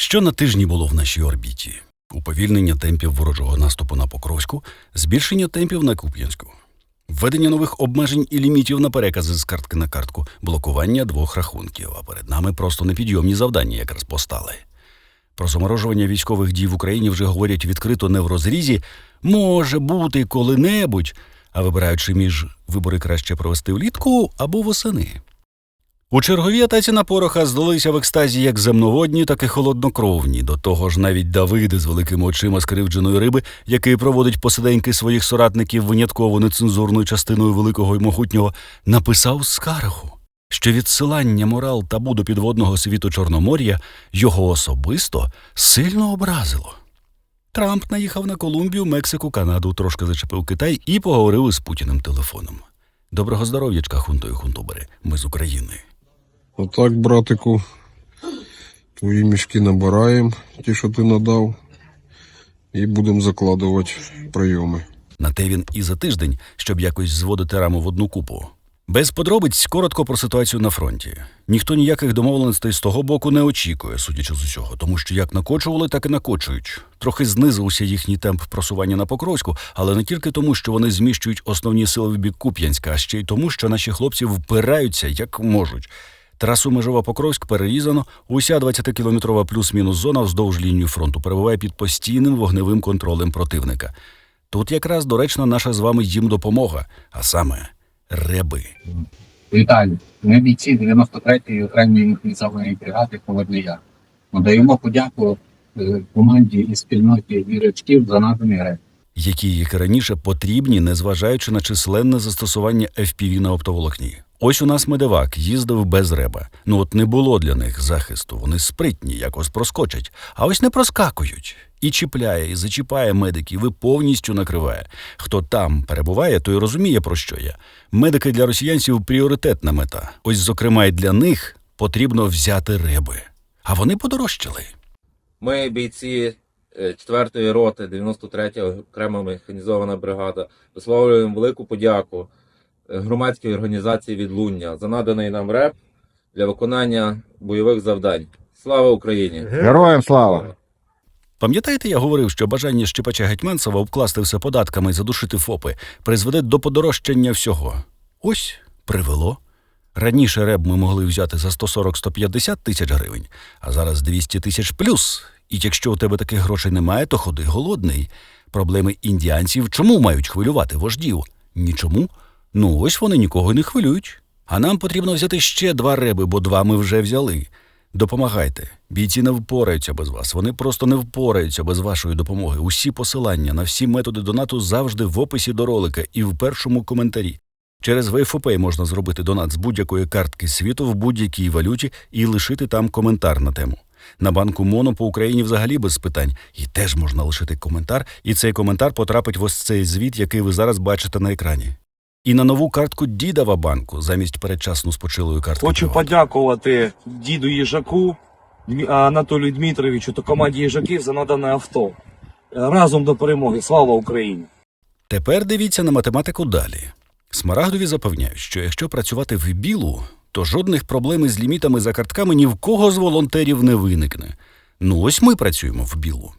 Що на тижні було в нашій орбіті? Уповільнення темпів ворожого наступу на Покровську, збільшення темпів на Куп'янську, введення нових обмежень і лімітів на перекази з картки на картку, блокування двох рахунків, а перед нами просто непідйомні завдання якраз постали. Про заморожування військових дій в Україні вже говорять відкрито не в розрізі, може бути коли-небудь, а вибираючи між вибори краще провести влітку або восени. У черговій атаці на пороха здалися в екстазі як земноводні, так і холоднокровні. До того ж, навіть Давиди з великими очима скривдженої риби, який проводить посиденьки своїх соратників винятково нецензурною частиною великого і могутнього, написав скаргу, що відсилання морал табу до підводного світу Чорномор'я його особисто сильно образило. Трамп наїхав на Колумбію, Мексику, Канаду, трошки зачепив Китай і поговорив із Путіним телефоном. Доброго здоров'ячка, хунто і хунтубери. Ми з України. Отак, братику, твої мішки набираємо, ті, що ти надав, і будемо закладувати прийоми. На те він і за тиждень, щоб якось зводити раму в одну купу. Без подробиць коротко про ситуацію на фронті. Ніхто ніяких домовленостей з того боку не очікує, судячи з усього, тому що як накочували, так і накочують. Трохи знизився їхній темп просування на Покровську, але не тільки тому, що вони зміщують основні сили в бік Куп'янська, а ще й тому, що наші хлопці впираються як можуть. Трасу межова Покровськ перерізано. Уся 20-кілометрова плюс-мінус зона вздовж лінії фронту перебуває під постійним вогневим контролем противника. Тут якраз доречна наша з вами їм допомога, а саме реби. Вітаю. Ми бійці 93-ї окремої механізованої бригади Холодний. Надаємо подяку е, команді і спільноті вірочків за наданий рейд. які, як раніше, потрібні, незважаючи на численне застосування FPV на оптоволокні. Ось у нас медевак їздив без реба. Ну от не було для них захисту. Вони спритні, якось проскочать, а ось не проскакують. І чіпляє, і зачіпає медиків, і повністю накриває. Хто там перебуває, той розуміє, про що я. Медики для росіянців пріоритетна мета. Ось, зокрема, і для них потрібно взяти реби. А вони подорожчали. Ми, бійці 4-ї роти, 93-я окрема механізована бригада, висловлюємо велику подяку громадській організації Відлуння за наданий нам реп для виконання бойових завдань. Слава Україні! Героям слава! Пам'ятаєте, я говорив, що бажання Щепача Гетьманцева обкласти все податками і задушити ФОПи призведе до подорожчання всього. Ось привело. Раніше реб ми могли взяти за 140-150 тисяч гривень, а зараз 200 тисяч плюс. І якщо у тебе таких грошей немає, то ходи голодний. Проблеми індіанців чому мають хвилювати вождів? Нічому. Ну ось вони нікого не хвилюють. А нам потрібно взяти ще два реби, бо два ми вже взяли. Допомагайте. Бійці не впораються без вас. Вони просто не впораються без вашої допомоги. Усі посилання на всі методи донату завжди в описі до ролика і в першому коментарі. Через VFPay можна зробити донат з будь-якої картки світу в будь-якій валюті і лишити там коментар на тему. На банку Моно по Україні взагалі без питань. І теж можна лишити коментар, і цей коментар потрапить в ось цей звіт, який ви зараз бачите на екрані. І на нову картку Дідова банку замість передчасно спочилої картки. Хочу «Приват». подякувати діду Їжаку, Анатолію Дмитровичу та команді Їжаків за надане авто. Разом до перемоги. Слава Україні! Тепер дивіться на математику далі. Смарагдові запевняють, що якщо працювати в білу, то жодних проблем із лімітами за картками ні в кого з волонтерів не виникне. Ну ось ми працюємо в білу.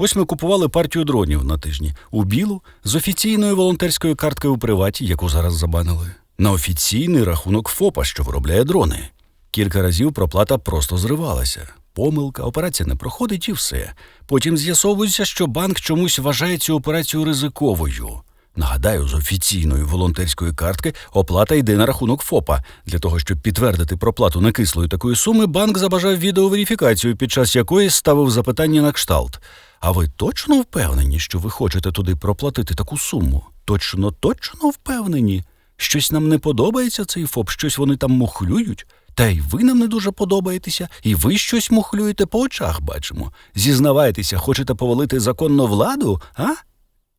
Ось ми купували партію дронів на тижні у білу з офіційною волонтерською карткою у приваті, яку зараз забанили, на офіційний рахунок ФОПа, що виробляє дрони. Кілька разів проплата просто зривалася. Помилка, операція не проходить і все. Потім з'ясовується, що банк чомусь вважає цю операцію ризиковою. Нагадаю, з офіційної волонтерської картки оплата йде на рахунок ФОПа. Для того, щоб підтвердити проплату накислої такої суми, банк забажав відеоверифікацію, під час якої ставив запитання на кшталт. А ви точно впевнені, що ви хочете туди проплатити таку суму? Точно, точно впевнені? Щось нам не подобається цей ФОП, щось вони там мухлюють. Та й ви нам не дуже подобаєтеся, і ви щось мухлюєте по очах бачимо. Зізнавайтеся, хочете повалити законну владу, а?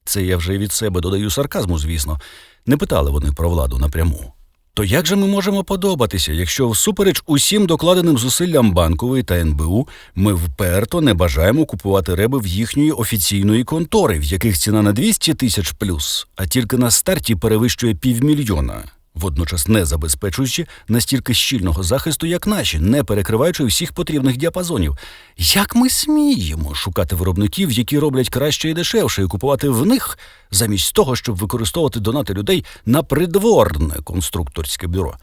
Це я вже від себе додаю сарказму, звісно. Не питали вони про владу напряму. То як же ми можемо подобатися, якщо всупереч усім докладеним зусиллям банкової та НБУ ми вперто не бажаємо купувати реби в їхньої офіційної контори, в яких ціна на 200 тисяч плюс, а тільки на старті перевищує півмільйона? Водночас не забезпечуючи настільки щільного захисту, як наші, не перекриваючи всіх потрібних діапазонів. Як ми сміємо шукати виробників, які роблять краще і дешевше, і купувати в них, замість того, щоб використовувати донати людей на придворне конструкторське бюро?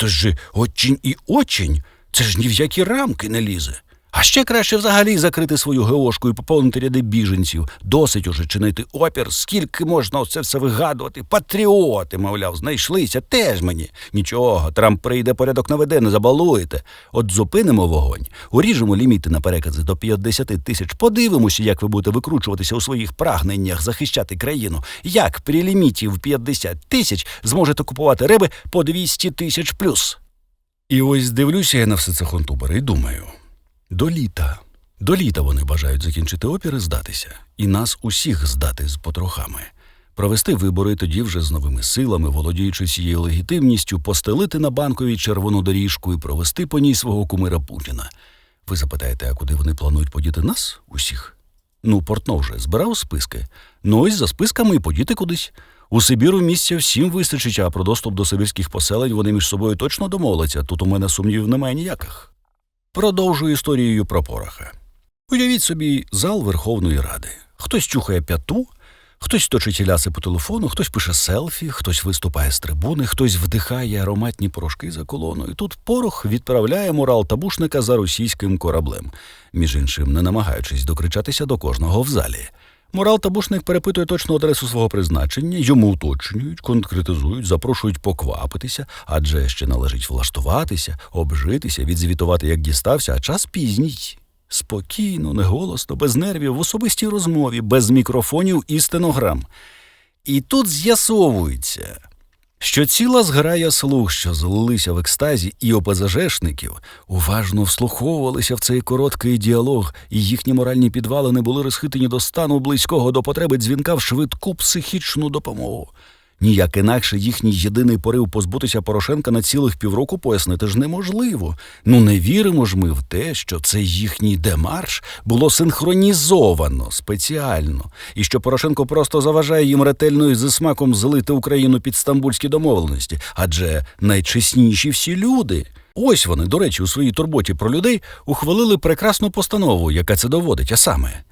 Це ж очень і очень. Це ж ні в які рамки не лізе. А ще краще взагалі закрити свою геошку і поповнити ряди біженців. Досить уже чинити опір, скільки можна оце все вигадувати. Патріоти, мовляв, знайшлися теж мені. Нічого, Трамп прийде, порядок наведе, не забалуєте. От зупинимо вогонь, уріжемо ліміти на перекази до 50 тисяч. Подивимося, як ви будете викручуватися у своїх прагненнях захищати країну. Як при ліміті в 50 тисяч зможете купувати риби по 200 тисяч плюс. І ось дивлюся я на все це хонтубер і думаю. До літа. До літа вони бажають закінчити опір і здатися, і нас усіх здати з потрохами. Провести вибори тоді вже з новими силами, володіючи цією легітимністю, постелити на банковій червону доріжку і провести по ній свого кумира Путіна. Ви запитаєте, а куди вони планують подіти нас усіх? Ну, Портнов вже збирав списки. Ну ось за списками і подіти кудись. У Сибіру місця всім вистачить, а про доступ до сибірських поселень вони між собою точно домовляться. Тут у мене сумнівів немає ніяких. Продовжую історією про пороха. Уявіть собі зал Верховної Ради. Хтось чухає п'яту, хтось точить ляси по телефону, хтось пише селфі, хтось виступає з трибуни, хтось вдихає ароматні порошки за колоною. Тут порох відправляє морал табушника за російським кораблем, між іншим, не намагаючись докричатися до кожного в залі. Морал табушник перепитує точну адресу свого призначення, йому уточнюють, конкретизують, запрошують поквапитися, адже ще належить влаштуватися, обжитися, відзвітувати, як дістався, а час пізній. Спокійно, неголосно, без нервів, в особистій розмові, без мікрофонів і стенограм. І тут з'ясовується, що ціла зграя слуг, що злилися в екстазі, і ОПЗЖшників уважно вслуховувалися в цей короткий діалог, і їхні моральні підвали не були розхитані до стану близького до потреби дзвінка в швидку психічну допомогу. Ніяк інакше їхній єдиний порив позбутися Порошенка на цілих півроку пояснити ж неможливо. Ну не віримо ж ми в те, що цей їхній демарш було синхронізовано спеціально, і що Порошенко просто заважає їм ретельно і зі смаком злити Україну під стамбульські домовленості, адже найчесніші всі люди. Ось вони, до речі, у своїй турботі про людей ухвалили прекрасну постанову, яка це доводить, а саме.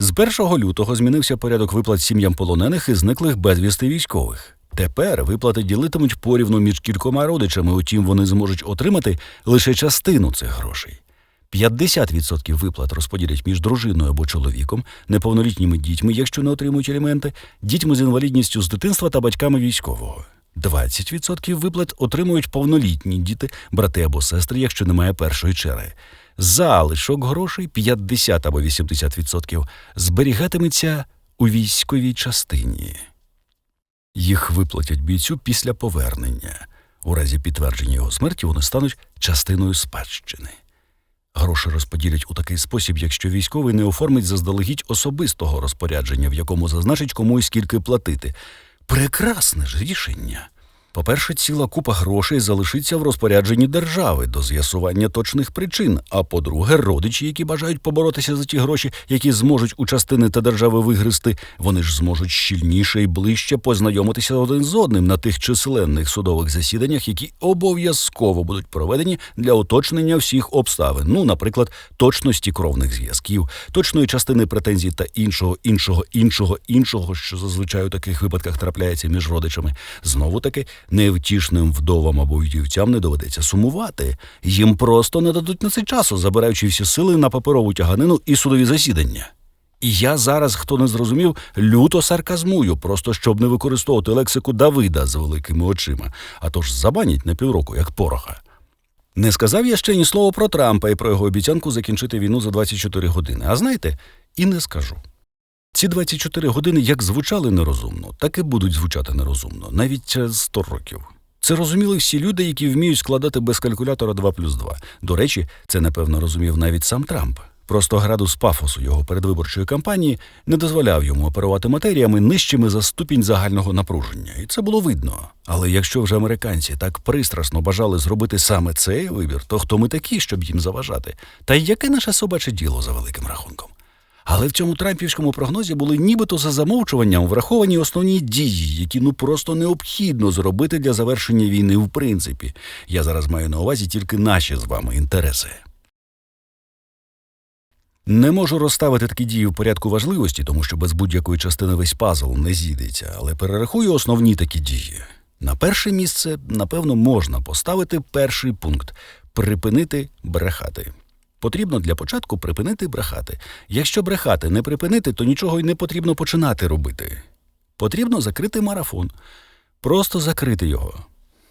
З 1 лютого змінився порядок виплат сім'ям полонених і зниклих безвісти військових. Тепер виплати ділитимуть порівну між кількома родичами, утім вони зможуть отримати лише частину цих грошей. 50% виплат розподілять між дружиною або чоловіком, неповнолітніми дітьми, якщо не отримують аліменти, дітьми з інвалідністю з дитинства та батьками військового. 20% виплат отримують повнолітні діти, брати або сестри, якщо немає першої черги. Залишок грошей 50 або 80% зберігатиметься у військовій частині. Їх виплатять бійцю після повернення. У разі підтвердження його смерті вони стануть частиною спадщини. Гроші розподілять у такий спосіб, якщо військовий не оформить заздалегідь особистого розпорядження, в якому зазначить кому і скільки платити. Прекрасне ж рішення. По-перше, ціла купа грошей залишиться в розпорядженні держави до з'ясування точних причин. А по-друге, родичі, які бажають поборотися за ті гроші, які зможуть у частини та держави вигризти, вони ж зможуть щільніше і ближче познайомитися один з одним на тих численних судових засіданнях, які обов'язково будуть проведені для уточнення всіх обставин. Ну, наприклад, точності кровних зв'язків, точної частини претензій та іншого, іншого, іншого, іншого, що зазвичай у таких випадках трапляється між родичами. Знову таки, невтішним вдовам або вдівцям не доведеться сумувати. Їм просто не дадуть на це часу, забираючи всі сили на паперову тяганину і судові засідання. І я зараз, хто не зрозумів, люто сарказмую, просто щоб не використовувати лексику Давида з великими очима, а то ж забанять на півроку, як пороха. Не сказав я ще ні слова про Трампа і про його обіцянку закінчити війну за 24 години. А знаєте, і не скажу. Ці 24 години як звучали нерозумно, так і будуть звучати нерозумно, навіть через 100 років. Це розуміли всі люди, які вміють складати без калькулятора 2 плюс 2. До речі, це напевно розумів навіть сам Трамп. Просто градус пафосу його передвиборчої кампанії не дозволяв йому оперувати матеріями нижчими за ступінь загального напруження, і це було видно. Але якщо вже американці так пристрасно бажали зробити саме цей вибір, то хто ми такі, щоб їм заважати? Та й яке наше собаче діло за великим рахунком? Але в цьому трампівському прогнозі були нібито за замовчуванням враховані основні дії, які ну просто необхідно зробити для завершення війни в принципі. Я зараз маю на увазі тільки наші з вами інтереси. Не можу розставити такі дії в порядку важливості, тому що без будь-якої частини весь пазл не зійдеться, але перерахую основні такі дії. На перше місце, напевно, можна поставити перший пункт припинити брехати. Потрібно для початку припинити брехати. Якщо брехати не припинити, то нічого й не потрібно починати робити. Потрібно закрити марафон, просто закрити його.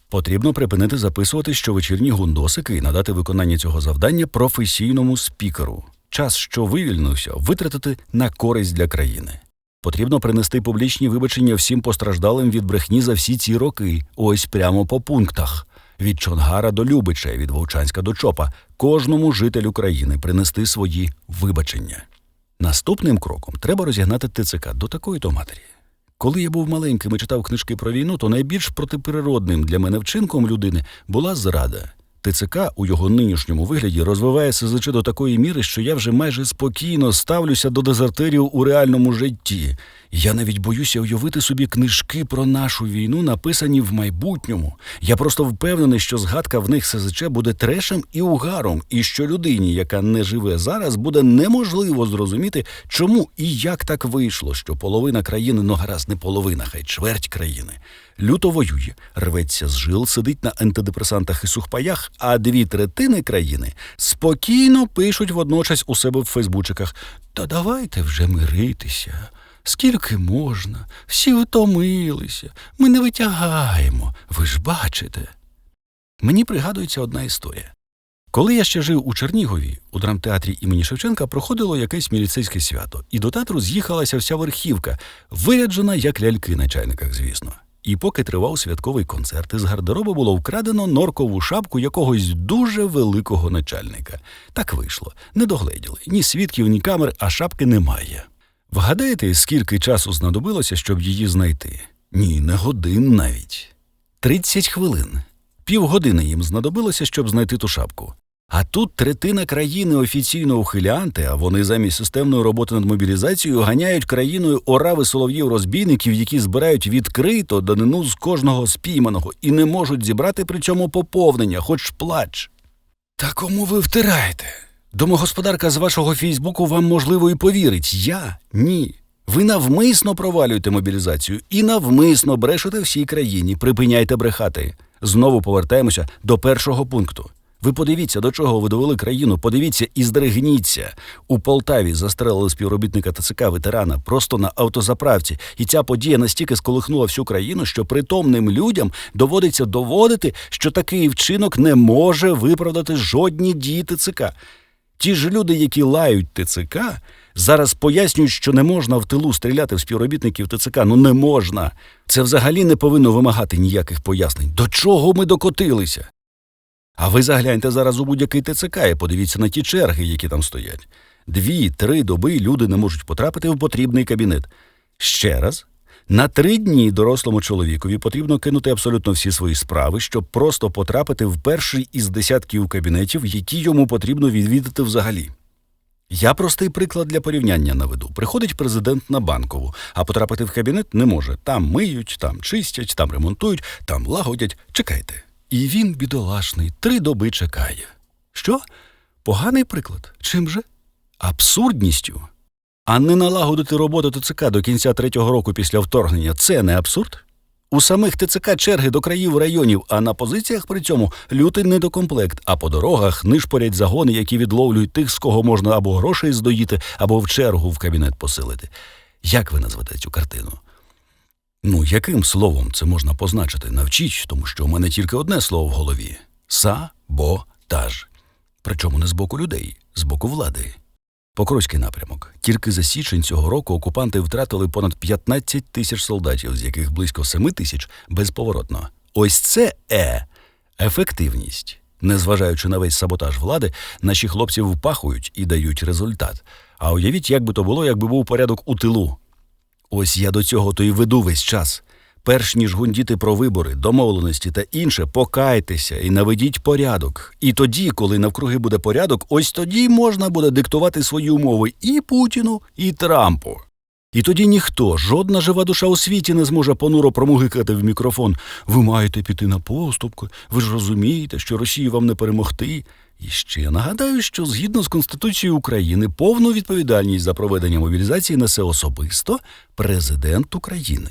Потрібно припинити записувати щовечірні гундосики і надати виконання цього завдання професійному спікеру. Час, що вивільнився, витратити на користь для країни. Потрібно принести публічні вибачення всім постраждалим від брехні за всі ці роки, ось прямо по пунктах. Від Чонгара до Любича, від Вовчанська до Чопа, кожному жителю країни принести свої вибачення. Наступним кроком треба розігнати ТЦК до такої то матері. Коли я був маленьким і читав книжки про війну, то найбільш протиприродним для мене вчинком людини була зрада. ТЦК у його нинішньому вигляді розвиває СЗЧ до такої міри, що я вже майже спокійно ставлюся до дезертирів у реальному житті. Я навіть боюся уявити собі книжки про нашу війну, написані в майбутньому. Я просто впевнений, що згадка в них СЗЧ буде трешем і угаром, і що людині, яка не живе зараз, буде неможливо зрозуміти, чому і як так вийшло, що половина країни, ну гаразд, не половина, хай чверть країни, люто воює, рветься з жил, сидить на антидепресантах і сухпаях, а дві третини країни спокійно пишуть водночас у себе в фейсбучиках: Та давайте вже миритися. Скільки можна? Всі втомилися. Ми не витягаємо. Ви ж бачите. Мені пригадується одна історія. Коли я ще жив у Чернігові, у драмтеатрі імені Шевченка проходило якесь міліцейське свято, і до театру з'їхалася вся верхівка, виряджена як ляльки на чайниках, звісно. І поки тривав святковий концерт, із гардероба було вкрадено норкову шапку якогось дуже великого начальника. Так вийшло. Не догледіли. Ні свідків, ні камер, а шапки немає. Вгадаєте, скільки часу знадобилося, щоб її знайти? Ні, не годин навіть. Тридцять хвилин. Півгодини їм знадобилося, щоб знайти ту шапку. А тут третина країни офіційно ухилянти, а вони замість системної роботи над мобілізацією ганяють країною орави солов'їв-розбійників, які збирають відкрито данину з кожного спійманого і не можуть зібрати при цьому поповнення, хоч плач. Та кому ви втираєте? Домогосподарка з вашого Фейсбуку вам можливо і повірить. Я ні. Ви навмисно провалюєте мобілізацію і навмисно брешете всій країні. Припиняйте брехати. Знову повертаємося до першого пункту. Ви подивіться, до чого ви довели країну. Подивіться і здригніться. У Полтаві застрелили співробітника ТЦК ветерана просто на автозаправці. І ця подія настільки сколихнула всю країну, що притомним людям доводиться доводити, що такий вчинок не може виправдати жодні дії ТЦК. Ті ж люди, які лають ТЦК, зараз пояснюють, що не можна в тилу стріляти в співробітників ТЦК. Ну не можна. Це взагалі не повинно вимагати ніяких пояснень. До чого ми докотилися? А ви загляньте зараз у будь-який ТЦК і подивіться на ті черги, які там стоять. Дві-три доби люди не можуть потрапити в потрібний кабінет. Ще раз. На три дні дорослому чоловікові потрібно кинути абсолютно всі свої справи, щоб просто потрапити в перший із десятків кабінетів, які йому потрібно відвідати взагалі. Я простий приклад для порівняння наведу. Приходить президент на банкову, а потрапити в кабінет не може. Там миють, там чистять, там ремонтують, там лагодять. Чекайте. І він, бідолашний, три доби чекає. Що? Поганий приклад. Чим же? Абсурдністю. А не налагодити роботу ТЦК до кінця третього року після вторгнення це не абсурд? У самих ТЦК черги до країв районів, а на позиціях при цьому лютий недокомплект, а по дорогах нишпорять загони, які відловлюють тих, з кого можна або грошей здоїти, або в чергу в кабінет посилити. Як ви назвете цю картину? Ну, яким словом це можна позначити? Навчіть, тому що у мене тільки одне слово в голові саботаж. Причому не з боку людей, з боку влади. Покровський напрямок. Тільки за січень цього року окупанти втратили понад 15 тисяч солдатів, з яких близько 7 тисяч безповоротно. Ось це е ефективність. Незважаючи на весь саботаж влади, наші хлопці впахують і дають результат. А уявіть, як би то було, якби був порядок у тилу. Ось я до цього то й веду весь час. Перш ніж гундіти про вибори, домовленості та інше, покайтеся і наведіть порядок. І тоді, коли навкруги буде порядок, ось тоді можна буде диктувати свої умови і Путіну, і Трампу. І тоді ніхто, жодна жива душа у світі не зможе понуро промугикати в мікрофон. Ви маєте піти на поступки, ви ж розумієте, що Росії вам не перемогти. І ще нагадаю, що згідно з Конституцією України повну відповідальність за проведення мобілізації несе особисто президент України.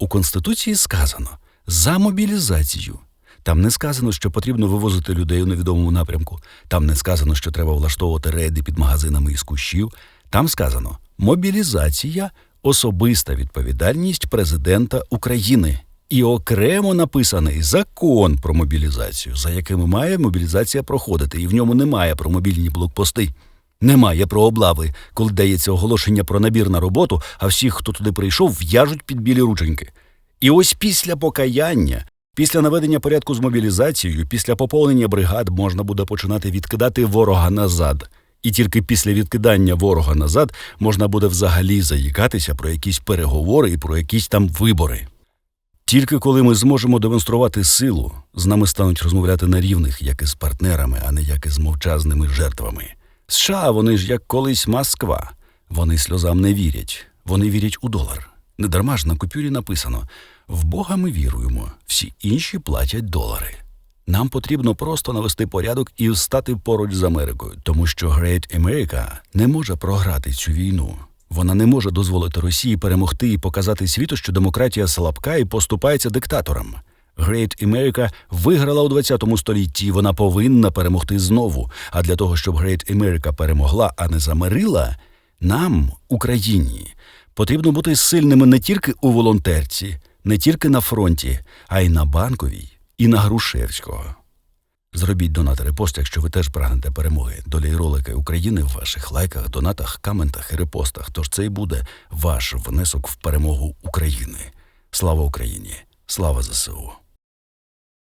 У Конституції сказано за мобілізацію. Там не сказано, що потрібно вивозити людей у невідомому напрямку. Там не сказано, що треба влаштовувати рейди під магазинами із кущів. Там сказано мобілізація особиста відповідальність президента України. І окремо написаний закон про мобілізацію, за якими має мобілізація проходити, і в ньому немає про мобільні блокпости. Немає про облави, коли дається оголошення про набір на роботу, а всіх, хто туди прийшов, в'яжуть під білі рученьки. І ось після покаяння, після наведення порядку з мобілізацією, після поповнення бригад можна буде починати відкидати ворога назад. І тільки після відкидання ворога назад можна буде взагалі заїкатися про якісь переговори і про якісь там вибори. Тільки коли ми зможемо демонструвати силу, з нами стануть розмовляти на рівних, як із партнерами, а не як із мовчазними жертвами. США, вони ж як колись Москва. Вони сльозам не вірять, вони вірять у долар. Недарма ж на купюрі написано: в Бога ми віруємо, всі інші платять долари. Нам потрібно просто навести порядок і стати поруч з Америкою, тому що Great America не може програти цю війну. Вона не може дозволити Росії перемогти і показати світу, що демократія слабка і поступається диктаторам. Great America виграла у 20 столітті, вона повинна перемогти знову. А для того, щоб Great America перемогла, а не замирила, нам, Україні, потрібно бути сильними не тільки у волонтерці, не тільки на фронті, а й на банковій, і на Грушевського. Зробіть донат репост, якщо ви теж прагнете перемоги. Доля й ролики України в ваших лайках, донатах, коментах і репостах. Тож це й буде ваш внесок в перемогу України. Слава Україні! Слава ЗСУ!